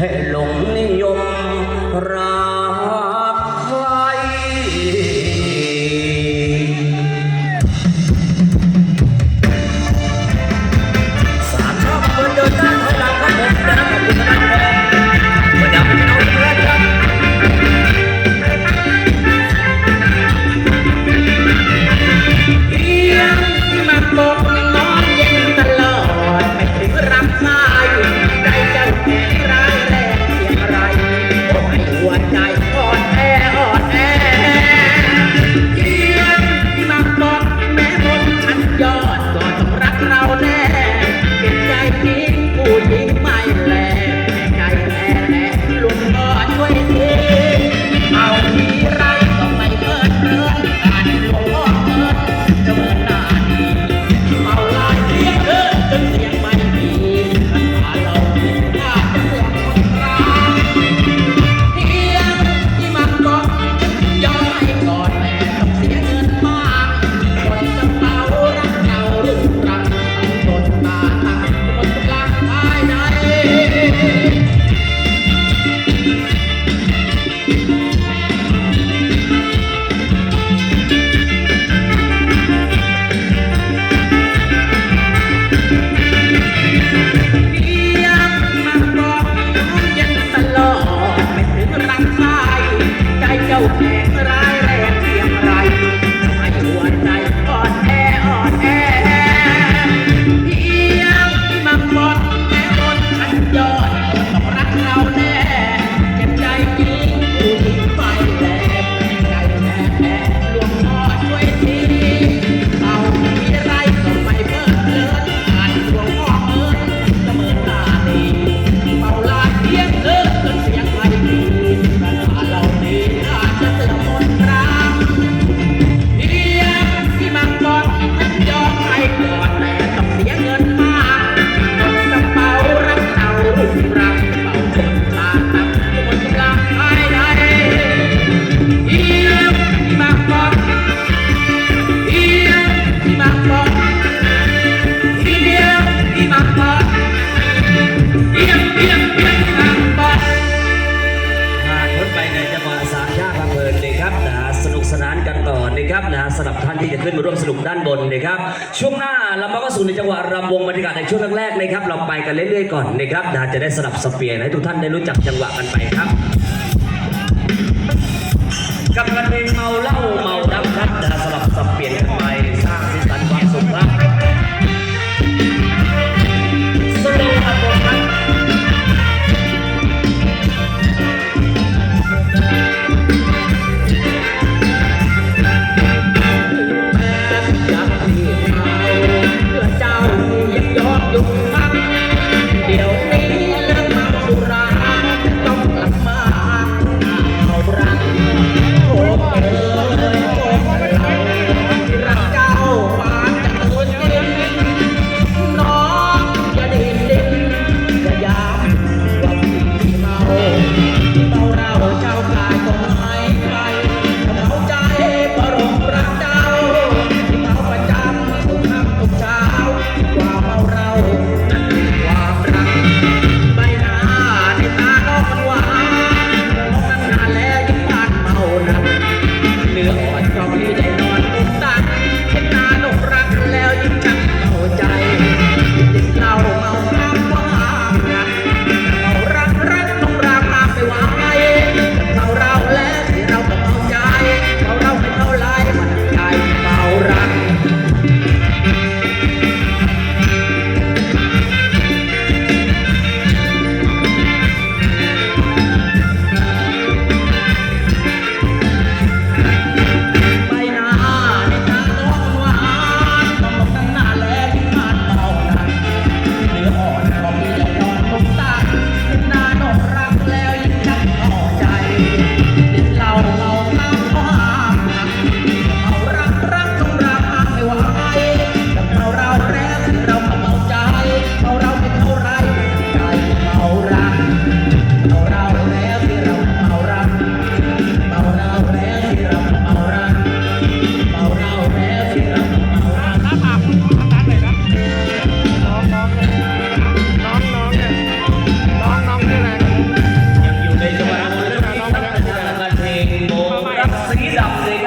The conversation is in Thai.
ให้หลงนิยมรา Yeah. ครับนะสำหรับท่านที่จะขึ้นมาร่วมสนุกด้านบนนะครับ ช่วงหน้าเรามาก็สู่ในจังหวะรำวงบรรยากาศในช่วงแรกๆนะครับ เราไปกันเรื่อยๆก่อนนะครับนะจะได้สลับสเปียร์ให้ทุกท่านได้รู้จักจังหวะกันไปครับ กับเพลงเมาเหล้าเมาดำครับ